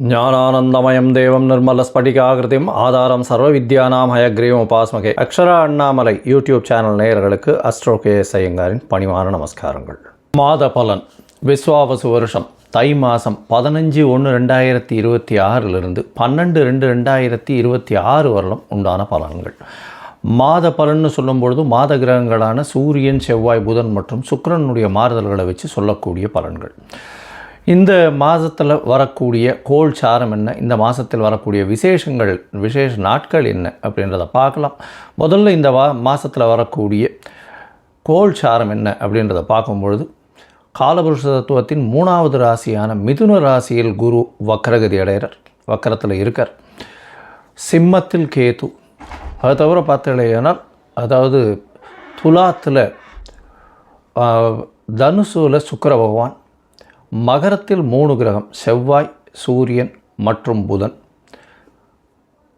ஞானானந்தமயம் தேவம் நிர்மலஸ்படிகாகிருதிம் ஆதாரம் சர்வ வித்யானாம் ஹயக்ரீவம் உபாஸ்மகே. அக்ஷரா அண்ணாமலை யூடியூப் சேனல் நேயர்களுக்கு அஸ்ட்ரோ கே எஸ் ஐயங்காரின் பணிவான நமஸ்காரங்கள். மாத பலன் விஸ்வாவசு வருஷம் தை மாதம் பதினஞ்சு ஒன்று ரெண்டாயிரத்தி இருபத்தி ஆறிலிருந்து பன்னெண்டு ரெண்டு ரெண்டாயிரத்தி இருபத்தி ஆறு வரலும் உண்டான பலன்கள். மாத பலன்னு சொல்லும் பொழுது மாத கிரகங்களான சூரியன் செவ்வாய் புதன் மற்றும் சுக்கிரனுடைய மாறுதல்களை வச்சு சொல்லக்கூடிய பலன்கள். இந்த மாதத்தில் வரக்கூடிய கோல் சாரம் என்ன? இந்த மாதத்தில் வரக்கூடிய விசேஷங்கள் விசேஷ நாட்கள் என்ன? அப்படின்றத பார்க்கலாம். முதல்ல இந்த வா மாதத்தில் வரக்கூடிய கோல் சாரம் என்ன? அப்படின்றத பார்க்கும்பொழுது காலபுருஷ தத்துவத்தின் மூணாவது ராசியான மிதுன ராசியில் குரு வக்கரகதி அடைகிறார். வக்கரத்தில் இருக்கார். சிம்மத்தில் கேது. அது தவிர பார்த்தீங்கன்னா அதாவது துலாத்தில் தனுசூல சுக்கர பகவான். மகரத்தில் மூணு கிரகம் செவ்வாய் சூரியன் மற்றும் புதன்.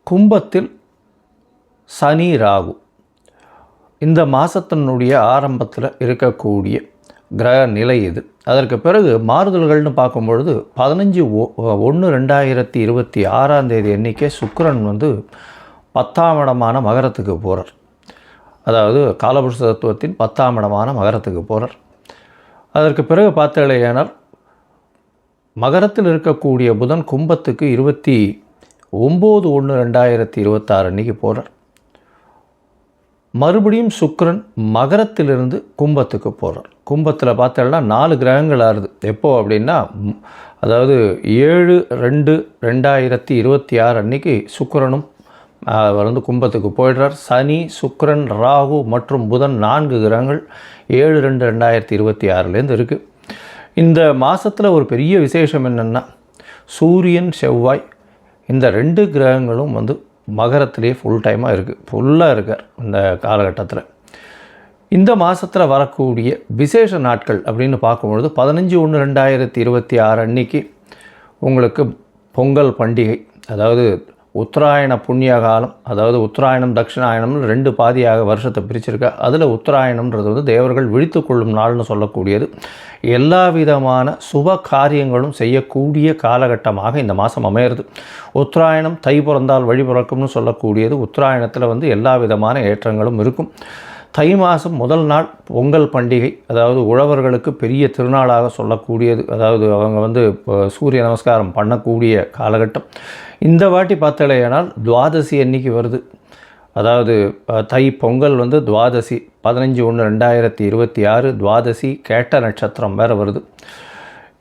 கும்பத்தில் சனி ராகு. இந்த மாதத்தினுடைய ஆரம்பத்தில் இருக்கக்கூடிய கிரக நிலை இது. அதற்கு பிறகு மாறுதல்கள்னு பார்க்கும்பொழுது பதினஞ்சு ஒன்று ரெண்டாயிரத்தி இருபத்தி ஆறாம் தேதி எண்ணிக்கை சுக்கரன் வந்து பத்தாம் இடமான மகரத்துக்கு போகிறார் அதாவது காலபுருஷ தத்துவத்தின் பத்தாம் இடமான மகரத்துக்கு போகிறார் அதற்கு பிறகு பார்த்தேனால் மகரத்தில் இருக்கக்கூடிய புதன் கும்பத்துக்கு இருபத்தி ஒம்பது ஒன்று ரெண்டாயிரத்தி இருபத்தாறு அன்றைக்கி போகிறார் மறுபடியும் சுக்கரன் மகரத்திலிருந்து கும்பத்துக்கு போகிறார் கும்பத்தில் பார்த்தோம்னா நாலு கிரகங்கள் ஆறுது. எப்போ அப்படின்னா அதாவது ஏழு ரெண்டு ரெண்டாயிரத்தி இருபத்தி ஆறு அன்னைக்கு சுக்கரனும் அவர் வந்து கும்பத்துக்கு போயிடுறார். சனி சுக்கரன் ராகு மற்றும் புதன் நான்கு கிரகங்கள் ஏழு ரெண்டு ரெண்டாயிரத்தி இருபத்தி ஆறுலேருந்து இருக்குது இந்த மாதத்தில் ஒரு பெரிய விசேஷம் என்னென்னா சூரியன் செவ்வாய் இந்த ரெண்டு கிரகங்களும் வந்து மகரத்திலே ஃபுல் டைமாக இருக்குது ஃபுல்லாக இருக்கார் இந்த காலகட்டத்தில். இந்த மாதத்தில் வரக்கூடிய விசேஷ நாட்கள் அப்படின்னு பார்க்கும்பொழுது பதினஞ்சு ஒன்று ரெண்டாயிரத்தி இருபத்தி ஆறு அன்னைக்கு உங்களுக்கு பொங்கல் பண்டிகை அதாவது உத்தராயண புண்ணிய காலம் அதாவது உத்தராயணம் தட்சிணாயணம்னு ரெண்டு பாதியாக வருஷத்தை பிரிச்சிருக்கா. அதில் உத்தராயணம்ன்றது வந்து தேவர்கள் விழித்து கொள்ளும் நாள்னு சொல்லக்கூடியது. எல்லா விதமான சுப காரியங்களும் செய்யக்கூடிய காலகட்டமாக இந்த மாதம் அமையிறது. உத்தராயணம் தை பிறந்தால் வழி பிறக்கும்னு சொல்லக்கூடியது. உத்தராயணத்தில் வந்து எல்லா விதமான ஏற்றங்களும் இருக்கும். தை மாதம் முதல் நாள் பொங்கல் பண்டிகை அதாவது உழவர்களுக்கு பெரிய திருநாளாக சொல்லக்கூடியது. அதாவது அவங்க வந்து இப்போ சூரிய நமஸ்காரம் பண்ணக்கூடிய காலகட்டம். இந்த வாட்டி பார்த்தலையானால் துவாதசி அன்னைக்கு வருது. அதாவது தை பொங்கல் வந்து துவாதசி பதினஞ்சு ஒன்று ரெண்டாயிரத்தி இருபத்தி ஆறு துவாதசி கேட்ட நட்சத்திரம் வேறு வருது.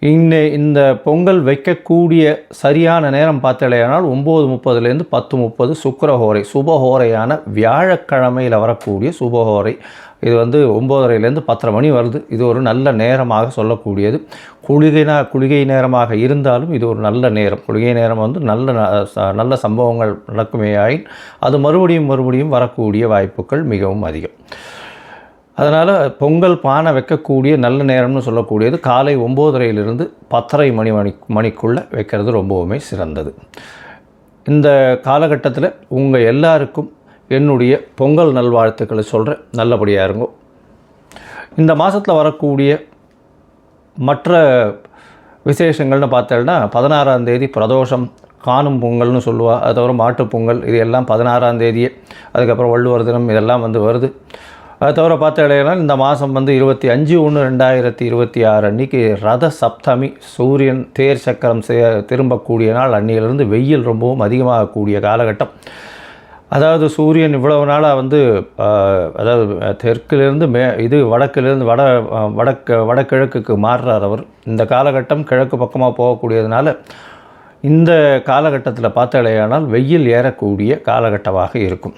இன்னை இந்த பொங்கல் வைக்கக்கூடிய சரியான நேரம் பார்த்தலையானால் ஒம்பது முப்பதுலேருந்து பத்து முப்பது சுக்கரஹோரை சுபஹோரையான வியாழக்கிழமையில் வரக்கூடிய சுபஹோரை. இது வந்து ஒம்போதரைலேருந்து பத்தரை மணி வருது. இது ஒரு நல்ல நேரமாக சொல்லக்கூடியது. குளிகைனா குளிகை நேரமாக இருந்தாலும் இது ஒரு நல்ல நேரம். குளிகை நேரம் வந்து நல்ல ந- ச- நல்ல சம்பவங்கள் நடக்குமே ஆயின் அது மறுபடியும் மறுபடியும் வரக்கூடிய வாய்ப்புகள் மிகவும் அதிகம். அதனால் பொங்கல் பானை வைக்கக்கூடிய நல்ல நேரம்னு சொல்லக்கூடியது காலை ஒம்போதரையிலிருந்து பத்தரை மணி மணி மணிக்குள்ளே வைக்கிறது ரொம்பவுமே சிறந்தது. இந்த காலகட்டத்தில் உங்கள் எல்லாருக்கும் என்னுடைய பொங்கல் நல்வாழ்த்துக்களை சொல்கிறேன் நல்லபடியாக இருங்கோ. இந்த மாதத்தில் வரக்கூடிய மற்ற விசேஷங்கள்னு பார்த்தோம்னா பதினாறாம் தேதி பிரதோஷம் காணும் பொங்கல்னு சொல்லுவா. அது தவிர மாட்டுப் பொங்கல் இது எல்லாம் பதினாறாம் தேதியே. அதுக்கப்புறம் வள்ளுவர் தினம் இதெல்லாம் வந்து வருது. அது தவிர பார்த்தீங்கன்னா இந்த மாதம் வந்து இருபத்தி அஞ்சு ஒன்று ரெண்டாயிரத்தி இருபத்தி ஆறு அன்னைக்கு ரத சப்தமி சூரியன் தேர் சக்கரம் சே- திரும்பக்கூடிய நாள் அன்னியிலிருந்து வெயில் ரொம்பவும் அதிகமாகக்கூடிய காலகட்டம். அதாவது சூரியன் இவ்வளவு நாளாக வந்து அதாவது தெற்கிலிருந்து மே இது வடக்கிலிருந்து வட வடக்கு வடகிழக்குக்கு மாறுறார் அவர். இந்த காலகட்டம் கிழக்கு பக்கமாக போகக்கூடியதுனால இந்த காலகட்டத்தில் பார்த்தாலேயானால் வெயில் ஏறக்கூடிய காலகட்டமாக இருக்கும்.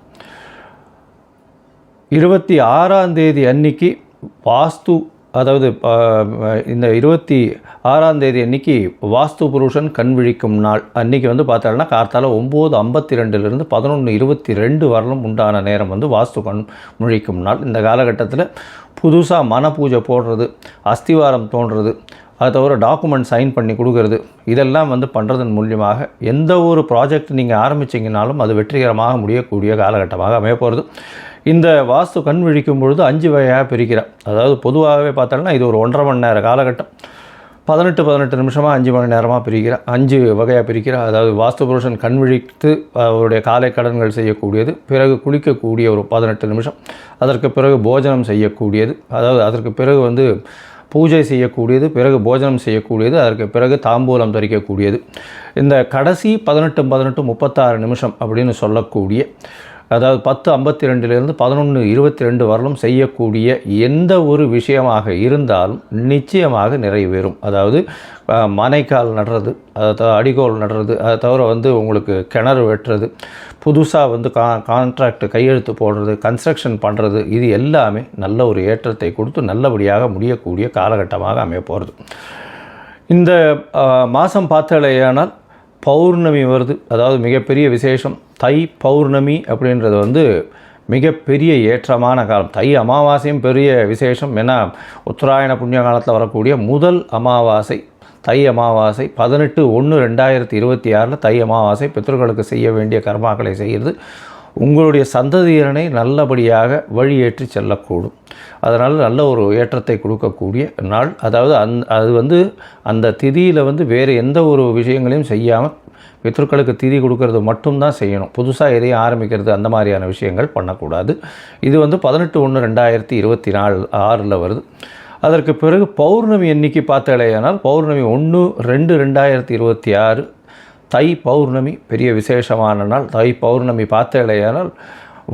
இருபத்தி ஆறாம் தேதி அன்னைக்கு வாஸ்து அதாவது இந்த இருபத்தி ஆறாம் தேதி அன்னைக்கு வாஸ்து புருஷன் கண் விழிக்கும் நாள். அன்னைக்கு வந்து பார்த்தோம்னா கார்த்தால் ஒம்பது ஐம்பத்தி ரெண்டுலேருந்து பதினொன்று இருபத்தி ரெண்டு வரலும் உண்டான நேரம் வந்து வாஸ்து கண் முழிக்கும் நாள். இந்த காலகட்டத்தில் புதுசாக மன பூஜை போடுறது அஸ்திவாரம் தோன்றுறது அதை தவிர டாக்குமெண்ட் சைன் பண்ணி கொடுக்கறது. இதெல்லாம் வந்து பண்ணுறதன் மூலியமாக எந்த ஒரு ப்ராஜெக்ட் நீங்கள் ஆரம்பிச்சிங்கனாலும் அது வெற்றிகரமாக முடியக்கூடிய காலகட்டமாக அமைய போகிறது இந்த வாஸ்து கண் விழிக்கும் பொழுது அஞ்சு வகையாக பிரிக்கிறேன் அதாவது பொதுவாகவே பார்த்தோம்னா இது ஒரு ஒன்றரை மணி நேர காலகட்டம். பதினெட்டு பதினெட்டு நிமிஷமாக அஞ்சு மணி நேரமாக பிரிக்கிறேன் அஞ்சு வகையாக பிரிக்கிறேன் அதாவது வாஸ்து புருஷன் கண் விழித்து அவருடைய காலை கடன்கள் செய்யக்கூடியது பிறகு குளிக்கக்கூடிய ஒரு பதினெட்டு நிமிஷம் அதற்கு பிறகு போஜனம் செய்யக்கூடியது அதாவது அதற்கு பிறகு வந்து பூஜை செய்யக்கூடியது பிறகு போஜனம் செய்யக்கூடியது அதற்கு பிறகு தாம்பூலம் தரிக்கக்கூடியது. இந்த கடைசி பதினெட்டு பதினெட்டு முப்பத்தாறு நிமிஷம் அப்படின்னு சொல்லக்கூடிய அதாவது பத்து ஐம்பத்தி ரெண்டுலேருந்து பதினொன்று இருபத்தி ரெண்டு வரலும் செய்யக்கூடிய எந்த ஒரு விஷயமாக இருந்தாலும் நிச்சயமாக நிறைவேறும் அதாவது மனைக்கால் நடுறது அதை அடிகோல் நடுறது அதை தவிர வந்து உங்களுக்கு கிணறு வெட்டுறது புதுசாக வந்து கா கான்ட்ராக்ட் கையெழுத்து போடுறது கன்ஸ்ட்ரக்ஷன் பண்ணுறது இது எல்லாமே நல்ல ஒரு ஏற்றத்தை கொடுத்து நல்லபடியாக முடியக்கூடிய காலகட்டமாக அமைய போகிறது இந்த மாதம் பார்த்தாலேயானால் பௌர்ணமி வருது. அதாவது மிகப்பெரிய விசேஷம். தை பௌர்ணமி அப்படின்றது வந்து மிகப்பெரிய ஏற்றமான காலம். தை அமாவாசையும் பெரிய விசேஷம். ஏன்னா உத்தராயண புண்ணிய காலத்தில் வரக்கூடிய முதல் அமாவாசை. தை அமாவாசை பதினெட்டு ஒன்று ரெண்டாயிரத்தி இருபத்தி ஆறில் தை அமாவாசை பித்தர்களுக்கு செய்ய வேண்டிய கர்மாக்களை செய்கிறது. உங்களுடைய சந்ததியரனை நல்லபடியாக வழியேற்றி செல்லக்கூடும். அதனால் நல்ல ஒரு ஏற்றத்தை கொடுக்கக்கூடிய நாள். அதாவது அந் அது வந்து அந்த திதியில் வந்து வேறு எந்த ஒரு விஷயங்களையும் செய்யாமல் பித்ருக்களுக்கு திதி கொடுக்கறது மட்டும்தான் செய்யணும். புதுசாக எதையும் ஆரம்பிக்கிறது அந்த மாதிரியான விஷயங்கள் பண்ணக்கூடாது. இது வந்து பதினெட்டு ஒன்று ரெண்டாயிரத்தி இருபத்தி நாலு ஆறில் வருது. அதற்கு பிறகு பௌர்ணமி எண்ணிக்கை பார்த்தாலேயானால் பௌர்ணமி ஒன்று ரெண்டு ரெண்டாயிரத்தி இருபத்தி ஆறு தை பௌர்ணமி பெரிய விசேஷமான நாள். தை பௌர்ணமி பார்த்தேலையானால்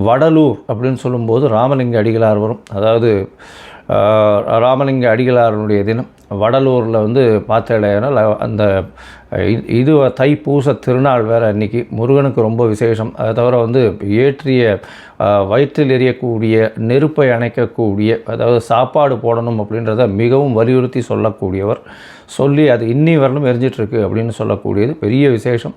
வடலூர் அப்படின்னு சொல்லும்போது ராமலிங்க அடிகளார் வரும். அதாவது ராமலிங்க அடிகளாருடைய தினம். வடலூரில் வந்து பார்த்தாலேயானால் அந்த இது தைப்பூச திருநாள் வேறு இன்றைக்கி முருகனுக்கு ரொம்ப விசேஷம். அதை தவிர வந்து ஏற்றிய வயிற்றில் எரியக்கூடிய நெருப்பை அணைக்கக்கூடிய அதாவது சாப்பாடு போடணும் அப்படின்றத மிகவும் வலியுறுத்தி சொல்லக்கூடியவர். சொல்லி அது இன்னி வரலும் எரிஞ்சிட்ருக்கு அப்படின்னு சொல்லக்கூடியது. பெரிய விசேஷம்.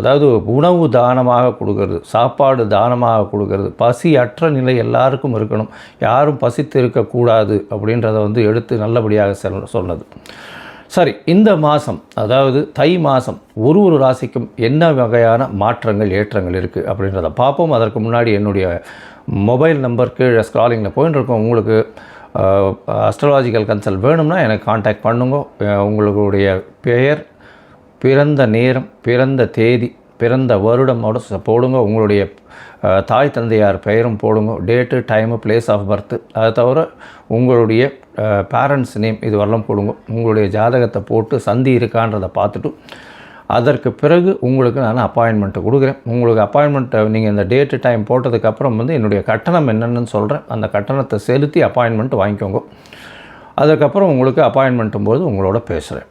அதாவது உணவு தானமாக கொடுக்கறது சாப்பாடு தானமாக கொடுக்கறது பசி அற்ற நிலை எல்லாருக்கும் இருக்கணும். யாரும் பசித்து இருக்கக்கூடாது அப்படின்றத வந்து எடுத்து நல்லபடியாக செல் சொன்னது. சரி இந்த மாதம் அதாவது தை மாதம் ஒரு ஒரு ராசிக்கும் என்ன வகையான மாற்றங்கள் ஏற்றங்கள் இருக்குது அப்படின்றத பார்ப்போம். அதற்கு முன்னாடி என்னுடைய மொபைல் நம்பர் கீழே ஸ்க்ராலிங்கில் போயின்னு இருக்கோம் உங்களுக்கு அஸ்ட்ராலாஜிக்கல் கன்சல்ட் வேணும்னா எனக்கு காண்டாக்ட் பண்ணுங்க. உங்களுடைய பெயர் பிறந்த நேரம் பிறந்த தேதி பிறந்த வருடமோட ச- போடுங்க. உங்களுடைய தாய் தந்தையார் பெயரும் போடுங்க. Date time place of birth அதை தவிர உங்களுடைய பேரண்ட்ஸ் நேம் இது வரலாம் போடுங்க. உங்களுடைய ஜாதகத்தை போட்டு சந்தி இருக்கான்றதை பார்த்துட்டு அதற்கு பிறகு உங்களுக்கு நான் அப்பாயின்மெண்ட்டு கொடுக்குறேன். உங்களுக்கு அப்பாயின்மெண்ட்டை நீங்கள் இந்த டேட்டு டைம் போட்டதுக்கப்புறம் வந்து என்னுடைய கட்டணம் என்னென்னு சொல்கிறேன் அந்த கட்டணத்தை செலுத்தி அப்பாயின்மெண்ட் வாங்கிக்கோங்க. அதுக்கப்புறம் உங்களுக்கு அப்பாயின்மெண்ட்டும் போது உங்களோட பேசுகிறேன்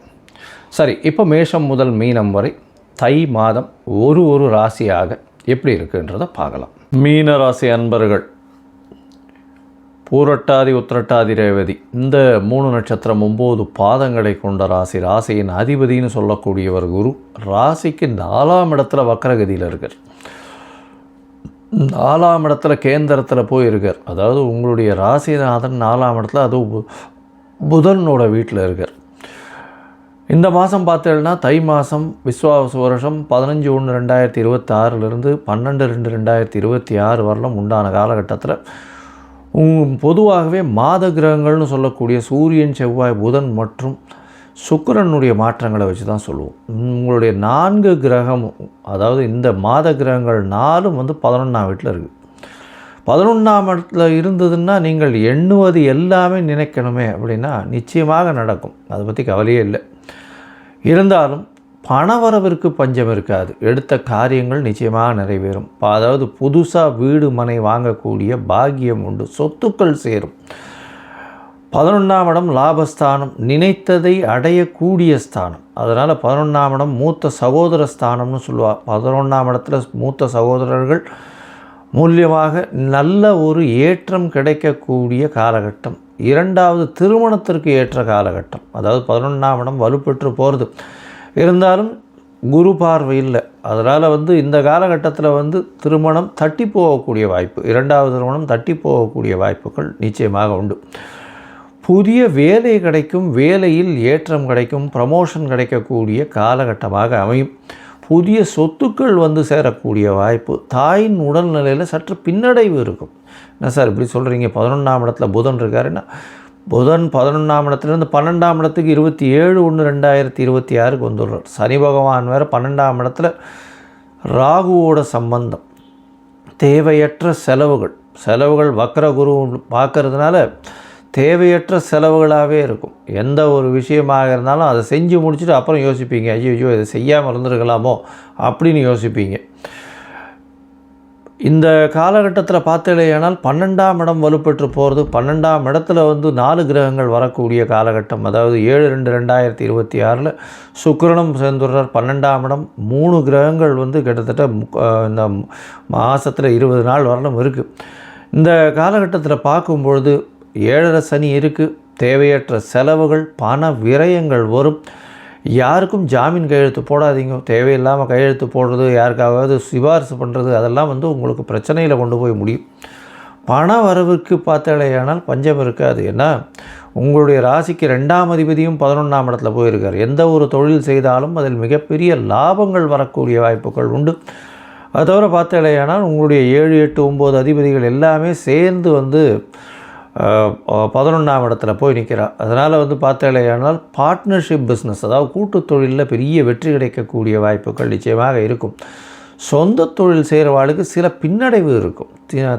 சரி இப்போ மேஷம் முதல் மீனம் வரை தை மாதம் ஒரு ஒரு ராசியாக எப்படி இருக்குன்றதை பார்க்கலாம். மீன ராசி அன்பர்கள் பூரட்டாதி உத்திரட்டாதி ரேவதி இந்த மூணு நட்சத்திரம் ஒம்பது பாதங்களை கொண்ட ராசி ராசியின் அதிபதின்னு சொல்லக்கூடியவர் குரு ராசிக்கு நாலாம் இடத்துல வக்கரகதியில் இருக்கார். நாலாம் இடத்துல கேந்திரத்தில் போய் இருக்கார் அதாவது உங்களுடைய ராசிநாதன் நாலாம் இடத்துல அது பு- புதனோட வீட்டில் இருக்கார். இந்த மாதம் பார்த்தீங்கன்னா தை மாதம் விஸ்வாச வருஷம் பதினஞ்சு ஒன்று ரெண்டாயிரத்தி இருபத்தி ஆறிலிருந்து பன்னெண்டு ரெண்டு ரெண்டாயிரத்தி இருபத்தி ஆறு வரலும் உண்டான காலகட்டத்தில். உங் பொதுவாகவே மாத கிரகங்கள்னு சொல்லக்கூடிய சூரியன் செவ்வாய் புதன் மற்றும் சுக்கரனுடைய மாற்றங்களை வச்சு தான் சொல்லுவோம். உங்களுடைய நான்கு கிரகமும் அதாவது இந்த மாத கிரகங்கள் நாலும் வந்து பதினொன்றாம் வீட்டில் இருக்குது பதினொன்றாம் இடத்துல இருந்ததுன்னா நீங்கள் எண்ணுவது எல்லாமே நினைக்கணுமே அப்படின்னா நிச்சயமாக நடக்கும். அதை பற்றி கவலையே இல்லை. இருந்தாலும் பணவரவிற்கு பஞ்சம் இருக்காது. எடுத்த காரியங்கள் நிச்சயமாக நிறைவேறும். அதாவது புதுசாக வீடு மனை வாங்கக்கூடிய பாக்கியம் உண்டு. சொத்துக்கள் சேரும். பதினொன்றாம் இடம் லாபஸ்தானம். நினைத்ததை அடையக்கூடிய ஸ்தானம். அதனால் பதினொன்றாம் இடம் மூத்த சகோதர ஸ்தானம்னு சொல்லுவாள் பதினொன்றாம் இடத்துல மூத்த சகோதரர்கள் மூலியமாக நல்ல ஒரு ஏற்றம் கிடைக்கக்கூடிய காலகட்டம். இரண்டாவது திருமணத்திற்கு ஏற்ற காலகட்டம். அதாவது பதினொன்றாம் இடம் வலுப்பெற்று போகிறது இருந்தாலும் குரு பார்வை இல்லை. அதனால் வந்து இந்த காலகட்டத்தில் வந்து திருமணம் தட்டி போகக்கூடிய வாய்ப்பு இரண்டாவது திருமணம் தட்டி போகக்கூடிய வாய்ப்புகள் நிச்சயமாக உண்டு. புதிய வேலை கிடைக்கும் வேலையில் ஏற்றம் கிடைக்கும் ப்ரமோஷன் கிடைக்கக்கூடிய காலகட்டமாக அமையும். புதிய சொத்துக்கள் வந்து சேரக்கூடிய வாய்ப்பு தாயின் உடல்நிலையில் சற்று பின்னடைவு இருக்கும். என்ன சார் இப்படி சொல்கிறீங்க பதினொன்றாம் இடத்துல புதன் இருக்காருன்னா புதன் பதினொன்றாம் இடத்துலேருந்து பன்னெண்டாம் இடத்துக்கு இருபத்தி ஏழு ஒன்று ரெண்டாயிரத்தி இருபத்தி ஆறுக்கு வந்துடுறார். சனி பகவான் வேறு பன்னெண்டாம் இடத்துல ராகுவோட சம்பந்தம். தேவையற்ற செலவுகள். செலவுகள் வக்கர குரு பார்க்கறதுனால தேவையற்ற செலவுகளாகவே இருக்கும். எந்த ஒரு விஷயமாக இருந்தாலும் அதை செஞ்சு முடிச்சுட்டு அப்புறம் யோசிப்பீங்க. ஐயோ ஐயோ இதை செய்யாமல் இருந்திருக்கலாமோ அப்படின்னு யோசிப்பீங்க. இந்த காலகட்டத்தில் பார்த்தலையானால் பன்னெண்டாம் இடம் வலுப்பெற்று போகிறது. பன்னெண்டாம் இடத்துல வந்து நாலு கிரகங்கள் வரக்கூடிய காலகட்டம். அதாவது ஏழு ரெண்டு ரெண்டாயிரத்தி இருபத்தி ஆறில் சுக்கரனும் சேர்ந்துடுறார் பன்னெண்டாம் இடம் மூணு கிரகங்கள் வந்து கிட்டத்தட்ட இந்த மாதத்தில் இருபது நாள் வரணும் இருக்குது இந்த காலகட்டத்தில் பார்க்கும்பொழுது ஏழரை சனி இருக்குது தேவையற்ற செலவுகள் பண விரயங்கள் வரும். யாருக்கும் ஜாமீன் கையெழுத்து போடாதீங்க. தேவையில்லாமல் கையெழுத்து போடுறது யாருக்காவது சிபாரிசு பண்ணுறது அதெல்லாம் வந்து உங்களுக்கு பிரச்சனையில் கொண்டு போய் முடியும். பண வரவுக்கு பார்த்தாலேயானால் பஞ்சம் இருக்காது. ஏன்னா உங்களுடைய ராசிக்கு ரெண்டாம் அதிபதியும் பதினொன்றாம் இடத்துல போயிருக்கார். எந்த ஒரு தொழில் செய்தாலும் அதில் மிகப்பெரிய லாபங்கள் வரக்கூடிய வாய்ப்புகள் உண்டு. அது தவிர பார்த்தாலேயானால் உங்களுடைய ஏழு எட்டு ஒம்பது அதிபதிகள் எல்லாமே சேர்ந்து வந்து பதினொன்றாம் இடத்துல போய் நிற்கிறார் அதனால் வந்து பார்த்தாலேயானால் பார்ட்னர்ஷிப் பிஸ்னஸ் அதாவது கூட்டு தொழிலில் பெரிய வெற்றி கிடைக்கக்கூடிய வாய்ப்புகள் நிச்சயமாக இருக்கும். சொந்த தொழில் செய்கிறவாளுக்கு சில பின்னடைவு இருக்கும்.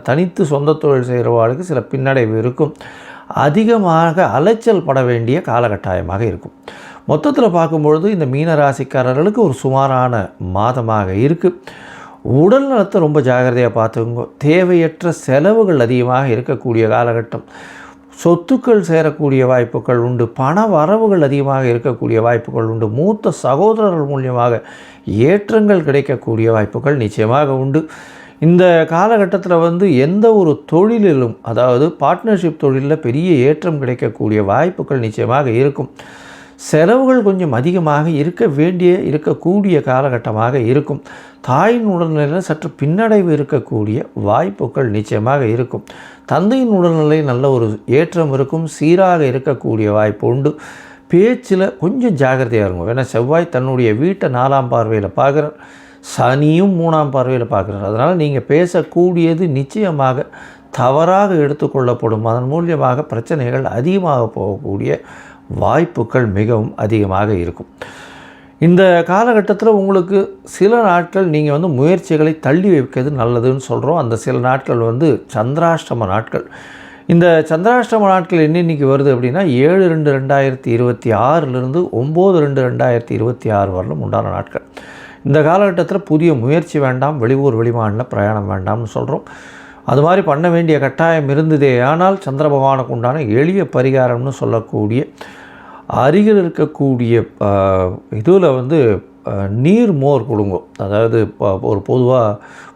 தனித்து சொந்த தொழில் செய்கிறவாளுக்கு சில பின்னடைவு இருக்கும். அதிகமாக அலைச்சல் பட வேண்டிய காலகட்டாயமாக இருக்கும். மொத்தத்தில் பார்க்கும்பொழுது இந்த மீன ராசிக்காரர்களுக்கு ஒரு சுமாரான மாதமாக இருக்குது உடல் நலத்தை ரொம்ப ஜாகிரதையாக பார்த்துக்கோங்க. தேவையற்ற செலவுகள் அதிகமாக இருக்கக்கூடிய காலகட்டம். சொத்துக்கள் சேரக்கூடிய வாய்ப்புகள் உண்டு. பண வரவுகள் அதிகமாக இருக்கக்கூடிய வாய்ப்புகள் உண்டு. மூத்த சகோதரர்கள் மூலியமாக ஏற்றங்கள் கிடைக்கக்கூடிய வாய்ப்புகள் நிச்சயமாக உண்டு. இந்த காலகட்டத்தில் வந்து எந்த ஒரு தொழிலிலும் அதாவது பார்ட்னர்ஷிப் தொழிலில் பெரிய ஏற்றம் கிடைக்கக்கூடிய வாய்ப்புகள் நிச்சயமாக இருக்கும். செலவுகள் கொஞ்சம் அதிகமாக இருக்க வேண்டிய இருக்கக்கூடிய காலகட்டமாக இருக்கும். தாயின் உடல்நிலையில் சற்று பின்னடைவு இருக்கக்கூடிய வாய்ப்புகள் நிச்சயமாக இருக்கும். தந்தையின் உடல்நிலை நல்ல ஒரு ஏற்றம் இருக்கும் சீராக இருக்கக்கூடிய வாய்ப்பு உண்டு. பேச்சில் கொஞ்சம் ஜாகிரதையாக இருக்கும் ஏன்னா செவ்வாய் தன்னுடைய வீட்டை நாலாம் பார்வையில் பார்க்குறார். சனியும் மூணாம் பார்வையில் பார்க்குறார். அதனால் நீங்கள் பேசக்கூடியது நிச்சயமாக தவறாக எடுத்துக்கொள்ளப்படும். அதன் மூலியமாக பிரச்சனைகள் அதிகமாக போகக்கூடிய வாய்ப்புகள் மிகவும் அதிகமாக இருக்கும். இந்த காலகட்டத்தில் உங்களுக்கு சில நாட்கள் நீங்கள் வந்து முயற்சிகளை தள்ளி வைக்கிறது நல்லதுன்னு சொல்கிறோம். அந்த சில நாட்கள் வந்து சந்திராஷ்டம நாட்கள். இந்த சந்திராஷ்டம நாட்கள் என்னென்னைக்கு வருது அப்படின்னா ஏழு ரெண்டு ரெண்டாயிரத்தி இருபத்தி ஆறிலிருந்து ஒம்பது ரெண்டு ரெண்டாயிரத்தி இருபத்தி ஆறு வரலும் உண்டான நாட்கள். இந்த காலகட்டத்தில் புதிய முயற்சி வேண்டாம் வெளியூர் வெளிமாநில பிரயாணம் வேண்டாம்னு சொல்கிறோம். அது மாதிரி பண்ண வேண்டிய கட்டாயம் இருந்ததே. ஆனால் சந்திர பகவானுக்கு உண்டான எளிய பரிகாரம்னு சொல்லக்கூடிய அருகில் இருக்கக்கூடிய இதில் வந்து நீர் மோர் கொடுங்க அதாவது ஒரு பொதுவாக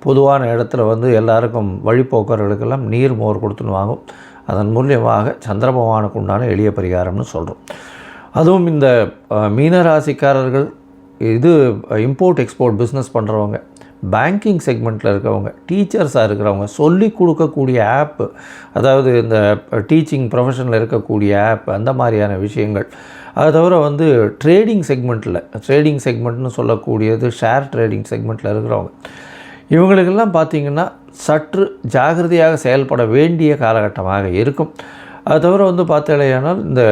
பொதுவான இடத்துல வந்து எல்லாருக்கும் வழிபோக்கர்களுக்கெல்லாம் நீர் மோர் கொடுத்துன்னு வாங்கும். அதன் மூலியமாக சந்திர பகவானுக்கு உண்டான எளிய பரிகாரம்னு சொல்கிறோம் அதுவும் இந்த மீனராசிக்காரர்கள் இது இம்போர்ட் எக்ஸ்போர்ட் பிஸ்னஸ் பண்ணுறவங்க பேங்கிங் செக்மெண்ட்டில் இருக்கிறவங்க டீச்சர்ஸாக இருக்கிறவங்க சொல்லி கொடுக்கக்கூடிய ஆப்பு அதாவது இந்த டீச்சிங் ப்ரொஃபஷனில் இருக்கக்கூடிய ஆப் அந்த மாதிரியான விஷயங்கள். அது தவிர வந்து ட்ரேடிங் செக்மெண்ட்டில் ட்ரேடிங் செக்மெண்ட்னு சொல்லக்கூடியது ஷேர் ட்ரேடிங் செக்மெண்ட்டில் இருக்கிறவங்க. இவங்களுக்கெல்லாம் பார்த்திங்கன்னா சற்று ஜாகிரதையாக செயல்பட வேண்டிய காலகட்டமாக இருக்கும். அது தவிர வந்து பார்த்தாலேயானால் இந்த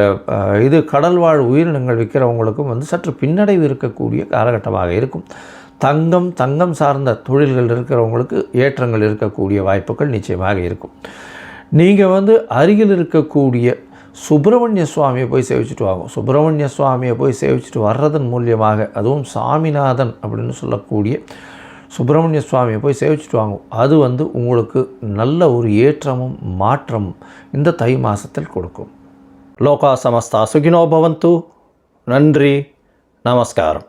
இது கடல்வாழ் உயிரினங்கள் விற்கிறவங்களுக்கும் வந்து சற்று பின்னடைவு இருக்கக்கூடிய காலகட்டமாக இருக்கும். தங்கம் தங்கம் சார்ந்த தொழில்கள் இருக்கிறவங்களுக்கு ஏற்றங்கள் இருக்கக்கூடிய வாய்ப்புகள் நிச்சயமாக இருக்கும். நீங்கள் வந்து அருகில் இருக்கக்கூடிய சுப்பிரமணிய சுவாமியை போய் சேவிச்சுட்டு வாங்க. சுப்பிரமணிய சுவாமியை போய் சேவிச்சுட்டு வர்றதன் மூலியமாக அதுவும் சாமிநாதன் அப்படின்னு சொல்லக்கூடிய சுப்பிரமணிய சுவாமியை போய் சேவிச்சுட்டு வாங்க. அது வந்து உங்களுக்கு நல்ல ஒரு ஏற்றமும் மாற்றமும் இந்த தை மாதத்தில் கொடுக்கும். லோகா சமஸ்தா சுகினோ பவந்து. நன்றி. நமஸ்காரம்.